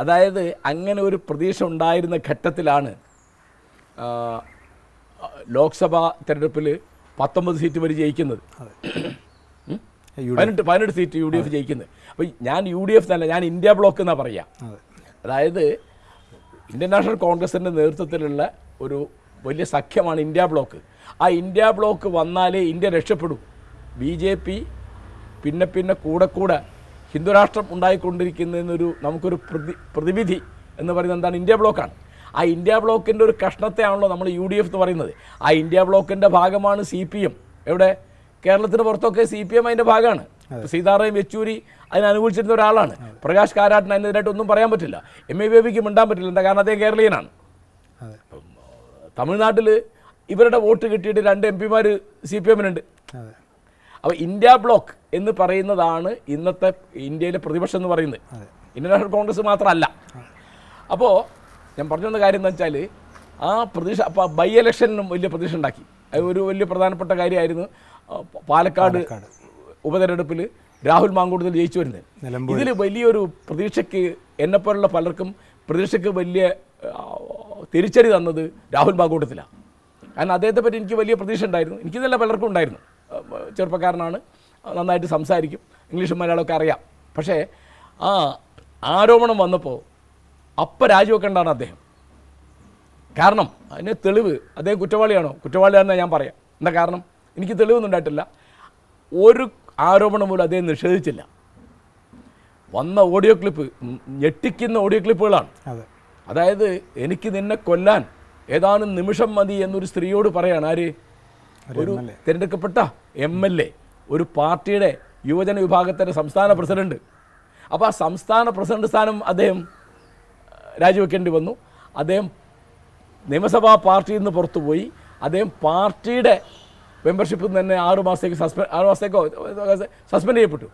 അതായത് അങ്ങനെ ഒരു പ്രതീക്ഷ ഉണ്ടായിരുന്ന ഘട്ടത്തിലാണ് ലോക്സഭാ തെരഞ്ഞെടുപ്പിൽ പത്തൊമ്പത് സീറ്റ് വരെ ജയിക്കുന്നത്. പതിനെട്ട് പതിനെട്ട് സീറ്റ് യു ഡി എഫ് ജയിക്കുന്നത്. അപ്പോൾ ഞാൻ യു ഡി എഫ് തന്നെ ഞാൻ ഇന്ത്യ ബ്ലോക്ക് എന്നാണ് പറയുക അതായത് ഇന്ത്യൻ നാഷണൽ കോൺഗ്രസിന്റെ നേതൃത്വത്തിലുള്ള ഒരു വലിയ സഖ്യമാണ് ഇന്ത്യ ബ്ലോക്ക്. ആ ഇന്ത്യ ബ്ലോക്ക് വന്നാലേ ഇന്ത്യ രക്ഷപ്പെടൂ. ബി ജെ പി പിന്നെ പിന്നെ കൂടെ കൂടെ ഹിന്ദുരാഷ്ട്രം ഉണ്ടായിക്കൊണ്ടിരിക്കുന്നതിനൊരു നമുക്കൊരു പ്രതി പ്രതിവിധി എന്ന് പറയുന്നത് എന്താണ്? ഇന്ത്യ ബ്ലോക്കാണ്. ആ ഇന്ത്യ ബ്ലോക്കിന്റെ ഒരു കഷ്ണത്തെയാണല്ലോ നമ്മൾ യു ഡി എഫ് എന്ന് പറയുന്നത്. ആ ഇന്ത്യ ബ്ലോക്കിന്റെ ഭാഗമാണ് സി പി എം. എവിടെ? കേരളത്തിന് പുറത്തൊക്കെ സി പി എം അതിന്റെ ഭാഗമാണ്. സീതാറാം യെച്ചൂരി അതിനെ അനുകൂലിച്ചിരുന്ന ഒരാളാണ്. പ്രകാശ് കാരാട്ടിന് അതിനെതിരായിട്ട് ഒന്നും പറയാൻ പറ്റില്ല. എം. എ. ബേബിക്ക് മിണ്ടാൻ പറ്റില്ല. എന്താ കാരണം? അദ്ദേഹം കേരളീയനാണ്. തമിഴ്നാട്ടിൽ ഇവരുടെ വോട്ട് കിട്ടിയിട്ട് രണ്ട് എം പിമാർ സി പി എമ്മിനുണ്ട്. അപ്പോൾ ഇന്ത്യ ബ്ലോക്ക് എന്ന് പറയുന്നതാണ് ഇന്നത്തെ ഇന്ത്യയിലെ പ്രതിപക്ഷം എന്ന് പറയുന്നത്. ഇന്റർനാഷണൽ ഇന്ത്യൻ നാഷണൽ കോൺഗ്രസ് മാത്രമല്ല. അപ്പോൾ ഞാൻ പറഞ്ഞു വന്ന കാര്യം എന്താ വെച്ചാൽ ആ പ്രതീക്ഷ അപ്പോൾ ബൈ ഇലക്ഷനും വലിയ പ്രതീക്ഷ ഉണ്ടാക്കി. അത് ഒരു വലിയ പ്രധാനപ്പെട്ട കാര്യമായിരുന്നു. പാലക്കാട്. ഉപതെരഞ്ഞെടുപ്പിൽ രാഹുൽ മാങ്കൂടുതൽ ജയിച്ചു വരുന്നത്. ഇതിൽ വലിയൊരു പ്രതീക്ഷയ്ക്ക് എന്നെപ്പോലുള്ള പലർക്കും പ്രതീക്ഷയ്ക്ക് വലിയ തിരിച്ചടി തന്നത് രാഹുൽ മാങ്കൂട്ടത്തിലാണ്. കാരണം അദ്ദേഹത്തെ പറ്റി എനിക്ക് വലിയ പ്രതീക്ഷ ഉണ്ടായിരുന്നു. എനിക്കിതല്ല പലർക്കും ഉണ്ടായിരുന്നു. ചെറുപ്പക്കാരനാണ്. നന്നായിട്ട് സംസാരിക്കും. ഇംഗ്ലീഷും മലയാളമൊക്കെ അറിയാം. പക്ഷേ ആ ആരോപണം വന്നപ്പോൾ അപ്പം രാജിവെക്കേണ്ടതാണ് അദ്ദേഹം. കാരണം അതിന് തെളിവ് അദ്ദേഹം കുറ്റവാളിയാണോ? കുറ്റവാളിയാണെന്ന് ഞാൻ പറയാം. എന്താ കാരണം? എനിക്ക് തെളിവൊന്നും ഉണ്ടായിട്ടില്ല. ഒരു ആരോപണം പോലും അദ്ദേഹം നിഷേധിച്ചില്ല. വന്ന ഓഡിയോ ക്ലിപ്പ് ഞെട്ടിക്കുന്ന ഓഡിയോ ക്ലിപ്പുകളാണ്. അതായത് എനിക്ക് നിന്നെ കൊല്ലാൻ ഏതാനും നിമിഷം മതി എന്നൊരു സ്ത്രീയോട് പറയാണ്. ആര്? ഒരു തിരഞ്ഞെടുക്കപ്പെട്ട എം എൽ എ ഒരു പാർട്ടിയുടെ യുവജന വിഭാഗത്തിന്റെ സംസ്ഥാന പ്രസിഡന്റ്. അപ്പോൾ ആ സംസ്ഥാന പ്രസിഡന്റ് സ്ഥാനം അദ്ദേഹം രാജിവെക്കേണ്ടി വന്നു. അദ്ദേഹം നിയമസഭാ പാർട്ടിയിൽ നിന്ന് പുറത്തു പോയി. അദ്ദേഹം പാർട്ടിയുടെ മെമ്പർഷിപ്പിൽ നിന്ന് തന്നെ ആറു മാസത്തേക്ക് സസ്പെൻഡ് ആറു മാസത്തേക്കോ സസ്പെൻഡ് ചെയ്യപ്പെട്ടു.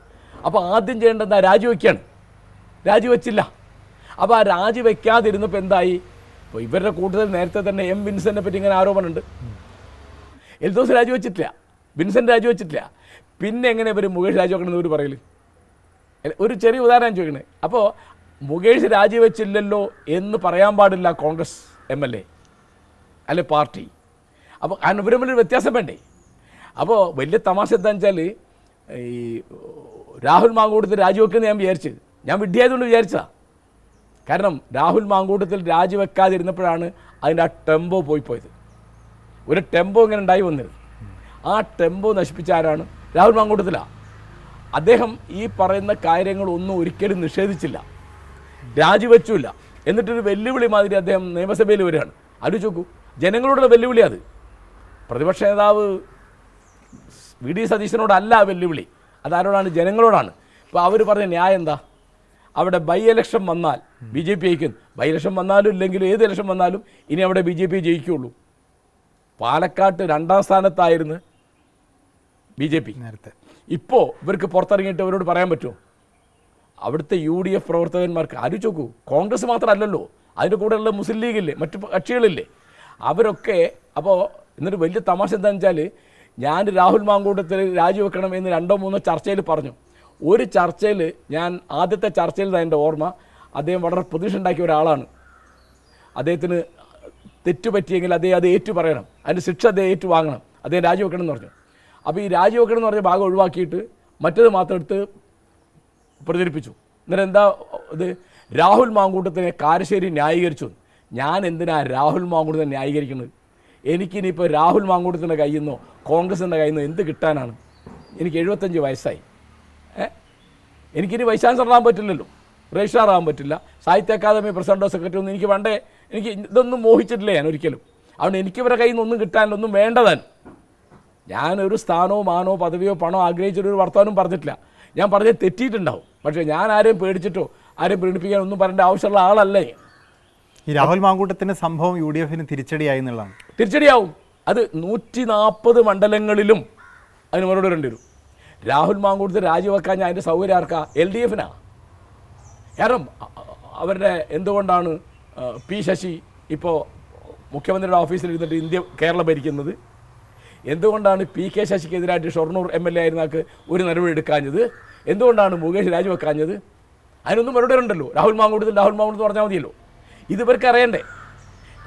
അപ്പോൾ ആദ്യം ചെയ്യേണ്ടത് എന്താ? രാജിവെക്കുകയാണ് രാജിവെച്ചില്ല. അപ്പോൾ ആ രാജിവെക്കാതിരുന്നപ്പോൾ എന്തായി? ഇപ്പോൾ ഇവരുടെ കൂട്ടത്തിൽ നേരത്തെ തന്നെ എം വിൻസനെ പറ്റി ഇങ്ങനെ ആരോപണമുണ്ട്. എൽദോസ് രാജിവെച്ചിട്ടില്ല. വിൻസെന്റ് രാജിവെച്ചിട്ടില്ല. പിന്നെ എങ്ങനെ ഇവർ മുകേഷ് രാജിവെക്കണമെന്ന് ഇവർ പറയൽ? എ- ഒരു ചെറിയ ഉദാഹരണം ചോദിക്കണേ. അപ്പോൾ മുകേഷ് രാജിവെച്ചില്ലല്ലോ എന്ന് പറയാൻ പാടില്ല കോൺഗ്രസ് എം എൽ എ അല്ലെ പാർട്ടി. അപ്പോൾ കാരണം ഇവർ തമ്മിലൊരു വ്യത്യാസം വേണ്ടേ? അപ്പോൾ വലിയ തമാശ എന്താണെന്ന് വെച്ചാൽ ഈ രാഹുൽ മാങ്കൂട്ടത്തിൽ രാജിവെക്കുമെന്ന് ഞാൻ വിചാരിച്ചു. ഞാൻ വിഡ്ഢിയായതുകൊണ്ട് വിചാരിച്ചതാണ് കാരണം രാഹുൽ മാങ്കൂട്ടത്തിൽ രാജിവെക്കാതിരുന്നപ്പോഴാണ് അതിന്റെ ആ ടെമ്പോ പോയി പോയത്. ഒരു ടെമ്പോ ഇങ്ങനെ ഉണ്ടായി വന്നിരുന്നു. ആ ടെമ്പോ നശിപ്പിച്ച ആരാണ്? രാഹുൽ മാങ്കൂട്ടത്തിലാണ് അദ്ദേഹം ഈ പറയുന്ന കാര്യങ്ങളൊന്നും ഒരിക്കലും നിഷേധിച്ചില്ല. രാജിവെച്ചില്ല എന്നിട്ടൊരു വെല്ലുവിളി മാതിരി അദ്ദേഹം നിയമസഭയിൽ വരികയാണ്. ആലോചിച്ച് നോക്കൂ. ജനങ്ങളോടുള്ള വെല്ലുവിളി അത്. പ്രതിപക്ഷ നേതാവ് വി ഡി സതീശനോടല്ല വെല്ലുവിളി. അതാരോടാണ്? ജനങ്ങളോടാണ്. ഇപ്പോൾ അവർ പറഞ്ഞ ന്യായം എന്താ? അവിടെ ബൈ ഇലക്ഷൻ വന്നാൽ ബി ജെ പി ജയിക്കും. ബൈ ഇലക്ഷൻ വന്നാലും ഇല്ലെങ്കിലും ഏത് ഇലക്ഷൻ വന്നാലും ഇനി അവിടെ ബി ജെ പി ജയിക്കുള്ളൂ പാലക്കാട്ട് രണ്ടാം സ്ഥാനത്തായിരുന്നു ബി ജെ പി. നേരത്തെ. ഇപ്പോൾ ഇവർക്ക് പുറത്തിറങ്ങിയിട്ട് അവരോട് പറയാൻ പറ്റുമോ? അവിടുത്തെ യു ഡി എഫ് പ്രവർത്തകന്മാർക്ക് ആലോചിച്ച് നോക്കൂ കോൺഗ്രസ് മാത്രമല്ലല്ലോ. അതിന്റെ കൂടെയുള്ള മുസ്ലിം ലീഗില്ലേ മറ്റു കക്ഷികളില്ലേ. അവരൊക്കെ അപ്പോൾ എന്നിട്ട് വലിയ തമാശ എന്താണെന്ന് വെച്ചാൽ ഞാൻ രാഹുൽ മാങ്കൂട്ടത്തിൽ രാജിവെക്കണം എന്ന് രണ്ടോ മൂന്നോ ചർച്ചയിൽ പറഞ്ഞു. ഒരു ചർച്ചയിൽ ഞാൻ ആദ്യത്തെ ചർച്ചയിൽ എന്റെ ഓർമ്മ അദ്ദേഹം വളരെ പ്രതീക്ഷ ഉണ്ടാക്കിയ ഒരാളാണ്. അദ്ദേഹത്തിന് തെറ്റ് പറ്റിയെങ്കിൽ അദ്ദേഹം അത് ഏറ്റു പറയണം അതിന്റെ ശിക്ഷ അദ്ദേഹം ഏറ്റു വാങ്ങണം അതേ രാജിവെക്കണം എന്ന് പറഞ്ഞു. അപ്പോൾ ഈ രാജിവെക്കണം എന്ന് പറഞ്ഞ ഭാഗം ഒഴിവാക്കിയിട്ട് മറ്റത് മാത്രം എടുത്ത് പ്രചരിപ്പിച്ചു. എന്നിട്ട് എന്താ ഇത്? രാഹുൽ മാങ്കൂട്ടത്തിനെ കാരശ്ശേരി ന്യായീകരിച്ചു. ഞാൻ എന്തിനാ രാഹുൽ മാങ്കൂട്ടത്തിനെ ന്യായീകരിക്കുന്നത്? എനിക്കിനിപ്പോൾ രാഹുൽ മാങ്കൂട്ടത്തിന്റെ കയ്യിൽ നിന്നോ കോൺഗ്രസിന്റെ കയ്യിൽ നിന്നോ എന്ത് കിട്ടാനാണ്? എനിക്ക് എഴുപത്തഞ്ച് വയസ്സായി. എനിക്കിനി വൈസ് ചാൻസലർ ആകാൻ പറ്റില്ലല്ലോ. രജിസ്ട്രാർ ആകാൻ പറ്റില്ല. സാഹിത്യ അക്കാദമി പ്രസിഡന്റോ സെക്രട്ടറി ഒന്നും എനിക്ക് വേണ്ടേ? എനിക്ക് ഇതൊന്നും മോഹിച്ചിട്ടില്ല ഞാൻ ഒരിക്കലും. അതുകൊണ്ട് എനിക്ക് ഇവരുടെ കയ്യിൽ നിന്നൊന്നും കിട്ടാനൊന്നും വേണ്ടതാൻ. ഞാനൊരു സ്ഥാനമോ മാനോ പദവിയോ പണോ ആഗ്രഹിച്ചിട്ടൊരു വർത്തമാനം പറഞ്ഞിട്ടില്ല. ഞാൻ പറഞ്ഞത് തെറ്റിയിട്ടുണ്ടാവും. പക്ഷേ ഞാൻ ആരെയും പേടിച്ചിട്ടോ ആരെയും പീഡിപ്പിക്കാൻ ഒന്നും പറയേണ്ട ആവശ്യമുള്ള ആളല്ലേ. ഈ രാഹുൽ മാങ്കൂട്ടത്തിന്റെ സംഭവം യു ഡി എഫിന് തിരിച്ചടിയായി എന്നുള്ളതാണ്. തിരിച്ചടിയാവും. അത് നൂറ്റി നാൽപ്പത് മണ്ഡലങ്ങളിലും അതിന് മറുപടി വരേണ്ടി വരും. രാഹുൽ മാങ്കൂട്ടത്തിൽ രാജിവെക്കാൻ ഞാൻ അതിന്റെ സൗകര്യം ആർക്കാ? എൽ ഡി എഫിനാ. കാരണം അവരുടെ എന്തുകൊണ്ടാണ് പി ശശി ഇപ്പോൾ മുഖ്യമന്ത്രിയുടെ ഓഫീസിൽ ഇരുന്നിട്ട് ഇന്ത്യ കേരളം ഭരിക്കുന്നത്. എന്തുകൊണ്ടാണ് പി കെ ശശിക്കെതിരായിട്ട് ഷൊർണൂർ എം എൽ എ ആയിരുന്നാക്ക് ഒരു നടപടി എടുക്കാഞ്ഞത്? എന്തുകൊണ്ടാണ് മുകേഷ് രാജിവെക്കാഞ്ഞത്? അതിനൊന്നും മറുപടി ഉണ്ടല്ലോ. രാഹുൽ മാങ്കൂട്ടത്തിൽ രാഹുൽ മാങ്കൂട്ടത്തിൽ പറഞ്ഞാൽ മതിയല്ലോ. ഇത് ഇവർക്ക് അറിയണ്ടേ?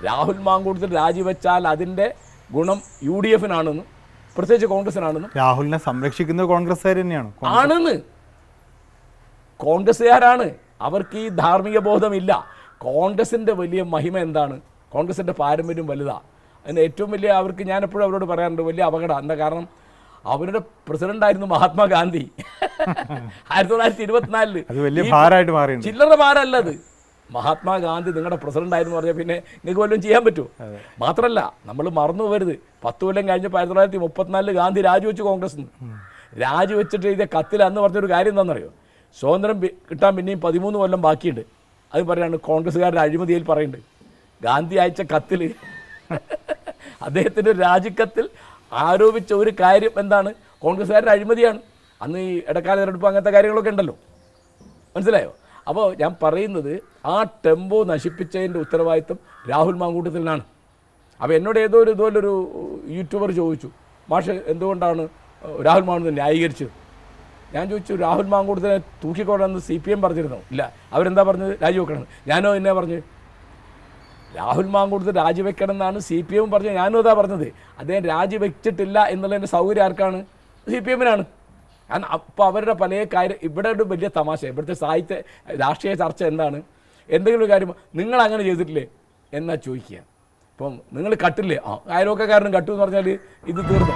രാഹുൽ മാങ്കൂട്ടത്തിൽ രാജിവെച്ചാൽ അതിന്റെ ഗുണം യു ഡി എഫിനാണെന്നും പ്രത്യേകിച്ച് കോൺഗ്രസിനാണെന്നും. രാഹുലിനെ സംരക്ഷിക്കുന്നത് കോൺഗ്രസ്സുകാർ തന്നെയാണ്. ആണെന്ന്. കോൺഗ്രസ്സുകാരാണ്. അവർക്ക് ഈ ധാർമ്മിക ബോധമില്ല. കോൺഗ്രസിന്റെ വലിയ മഹിമ എന്താണ്? കോൺഗ്രസിന്റെ പാരമ്പര്യം വലുതാണ് അതിന് ഏറ്റവും വലിയ അവർക്ക് ഞാൻ എപ്പോഴും അവരോട് പറയാറുണ്ട് വലിയ അപകടം. എന്താ കാരണം? അവരുടെ പ്രസിഡന്റായിരുന്നു മഹാത്മാഗാന്ധി ആയിരത്തി തൊള്ളായിരത്തി ഇരുപത്തിനാലിൽ ചില്ലറ ഭാരമല്ലത് മഹാത്മാഗാന്ധി നിങ്ങളുടെ പ്രസിഡന്റ് ആയിരുന്നു പറഞ്ഞാൽ പിന്നെ നിങ്ങൾക്ക് വല്ലതും ചെയ്യാൻ പറ്റുമോ? മാത്രമല്ല നമ്മൾ മറന്നു പോകരുത്. പത്ത് കൊല്ലം കഴിഞ്ഞപ്പോൾ ആയിരത്തി തൊള്ളായിരത്തി മുപ്പത്തിനാലിൽ ഗാന്ധി രാജിവെച്ചു കോൺഗ്രസ് രാജിവെച്ചിട്ട് എഴുതിയ കത്തിൽ അന്ന് പറഞ്ഞൊരു കാര്യം എന്താണെന്നറിയോ? സ്വാതന്ത്ര്യം കിട്ടാൻ പിന്നെയും പതിമൂന്ന് കൊല്ലം ബാക്കിയുണ്ട്. അത് പറയാണ് കോൺഗ്രസ്സുകാരുടെ അഴിമതിയിൽ പറയുന്നുണ്ട്. ഗാന്ധി അയച്ച കത്തിൽ അദ്ദേഹത്തിന്റെ രാജിക്കത്തിൽ ആരോപിച്ച ഒരു കാര്യം എന്താണ്? കോൺഗ്രസ്സുകാരുടെ അഴിമതിയാണ്. അന്ന് ഈ ഇടക്കാല തെരഞ്ഞെടുപ്പ് അങ്ങനത്തെ കാര്യങ്ങളൊക്കെ ഉണ്ടല്ലോ. മനസ്സിലായോ? അപ്പോൾ ഞാൻ പറയുന്നത് ആ ടെമ്പോ നശിപ്പിച്ചതിന്റെ ഉത്തരവാദിത്വം രാഹുൽ മാങ്കൂട്ടത്തിലാണ്. അപ്പോൾ എന്നോട് ഏതോ ഒരു ഇതുപോലൊരു യൂട്യൂബർ ചോദിച്ചു മാഷ് എന്തുകൊണ്ടാണ് രാഹുൽ മാങ്കൂട്ടത്തിൽ ന്യായീകരിച്ചത്? ഞാൻ ചോദിച്ചു രാഹുൽ മാങ്കൂടത്തിനെ തൂക്കിക്കൊണ്ടെന്ന് സി പി എം പറഞ്ഞിരുന്നു? ഇല്ല. അവരെന്താ പറഞ്ഞത്? രാജിവെക്കണം ഞാനോ എന്നെ പറഞ്ഞു രാഹുൽ മാങ്കൂടത്ത് രാജിവെക്കണം എന്നാണ് സി പി എം പറഞ്ഞത്. ഞാനും അതാ പറഞ്ഞത്. അദ്ദേഹം രാജിവെച്ചിട്ടില്ല എന്നുള്ളതിന്റെ സൗകര്യം ആർക്കാണ്? സി പി എമ്മിനാണ്. അപ്പോൾ അവരുടെ പല കാര്യം ഇവിടെ ഒരു വലിയ തമാശ. ഇവിടുത്തെ സാഹിത്യ രാഷ്ട്രീയ ചർച്ച എന്താണ്? എന്തെങ്കിലും ഒരു കാര്യം നിങ്ങൾ അങ്ങനെ ചെയ്തിട്ടില്ലേ? എന്നാ ചോദിക്കുക. ഇപ്പം നിങ്ങൾ കട്ടില്ലേ? ആ അയൽവക്കക്കാരനും കട്ടു എന്ന് പറഞ്ഞാൽ ഇത് തീർന്നു.